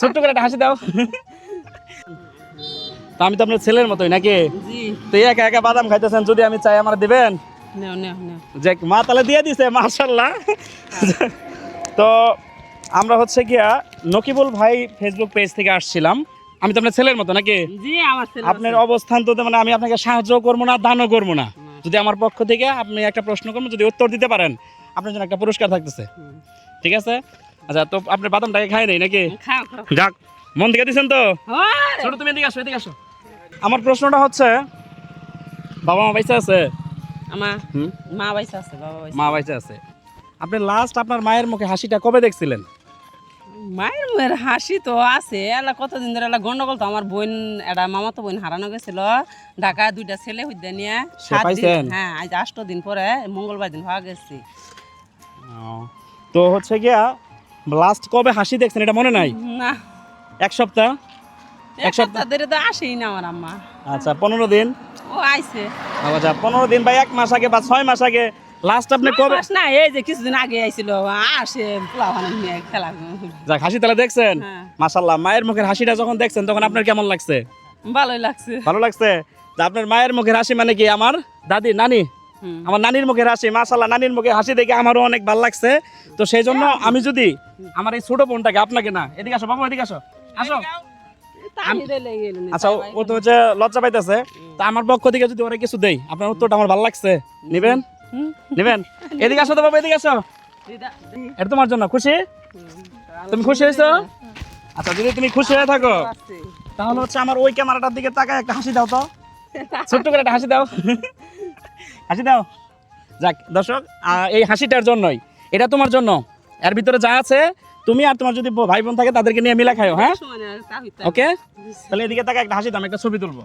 ছোট্ট করে একটা হাসি দাও। তা আমি তো আপনার ছেলের মতোই নাকি? তো একা একা বাদাম খাইতেছেন যদি আমি চাই আমার দিবেন? যে মা তাহলে দিয়ে দিছে মার্শাল্লাহ তো আমরা হচ্ছে গিয়া নকিবুল ভাই ফেসবুক পেজ থেকে আসছিলাম। আমি তো আপনার ছেলের মতো নাকি? আপনার অবস্থান তো মানে আমি আপনাকে সাহায্য করব না দানও করব না। যদি আমার পক্ষ থেকে আপনি একটা প্রশ্ন করবেন যদি উত্তর দিতে পারেন আপনার জন্য একটা পুরস্কার থাকতেছে। ঠিক আছে? আচ্ছা তো আপনি বাদামটাকে খাই নাই নাকি? যাক মন দিকে দিচ্ছেন তো? ছোট তুমি এদিকে আসো এদিকে আসো। আমার প্রশ্নটা হচ্ছে বাবা মা বাইসা আছে? আমার মা বাইসা আছে বাবা বাইসা মা বাইসা আছে। আপনি লাস্ট আপনার মায়ের মুখে হাসিটা কবে দেখছিলেন? মায়ের মুখের হাসি তো আছে এলা কতদিন ধরে এলা গন্ডগোল তো আমার বোন একটা মামা তো বোন হারানো গেছিল। ঢাকা দুইটা ছেলে হইতে নিয়ে সাত দিন হ্যাঁ আজ আষ্ট দিন পরে মঙ্গলবার দিন পাওয়া গেছি। তো হচ্ছে গিয়া লাস্ট কবে হাসি দেখছেন এটা মনে নাই? না। এক সপ্তাহ? এক সপ্তাহ? ধরে তো আসেই না আমার আম্মা। আচ্ছা পনেরো দিন? ও আইছে। আচ্ছা পনেরো দিন বা এক মাস আগে বা ছয় মাস আগে লাস্ট আপনি কবে না এই যে কিছুদিন আগে আইছিল আসে নিয়ে খেলা যাক হাসি তাহলে দেখছেন? হ্যাঁ। মাসাল্লাহ মায়ের মুখের হাসিটা যখন দেখছেন তখন আপনার কেমন লাগছে? ভালোই লাগছে। ভালো লাগছে? আপনার মায়ের মুখের হাসি মানে কি আমার দাদি নানি। আমার নানির মুখে হাসি মাসাল্লাহ নানির মুখে হাসি দেখে আমারও অনেক ভালো লাগছে। তো সেই জন্য আমি যদি আমার এই ছোট বোনটাকে, আপনাকে না, এদিকে আসো বাবু, এদিকে আসো। আসো। আচ্ছা ও- তো হচ্ছে লজ্জা পাইতেছে। তা আমার পক্ষ থেকে যদি ওরা কিছু দেই, আপনার উত্তরটা আমার ভালো লাগছে। নিবেন। নিবেন? এদিকে আসো তো বাবু, এদিকে আসো। এটা তোমার জন্য, খুশি? তুমি খুশি হয়েছো? আচ্ছা যদি তুমি খুশি হয়ে থাকো, তাহলে হচ্ছে আমার ওই ক্যামেরাটার দিকে তাকায় একটা হাসি দাও তো। ছোট্ট করে একটা হাসি দাও। হাসি দাও। যাক দর্শক এই হাসিটার জন্যই। এটা তোমার জন্য। এর ভিতরে যা আছে তুমি আর তোমার যদি ভাই বোন থাকে তাদেরকে নিয়ে মিলা খাও হ্যাঁ? ওকে? তাহলে এদিকে তাকে একটা হাসি দাম একটা ছবি তুলবো।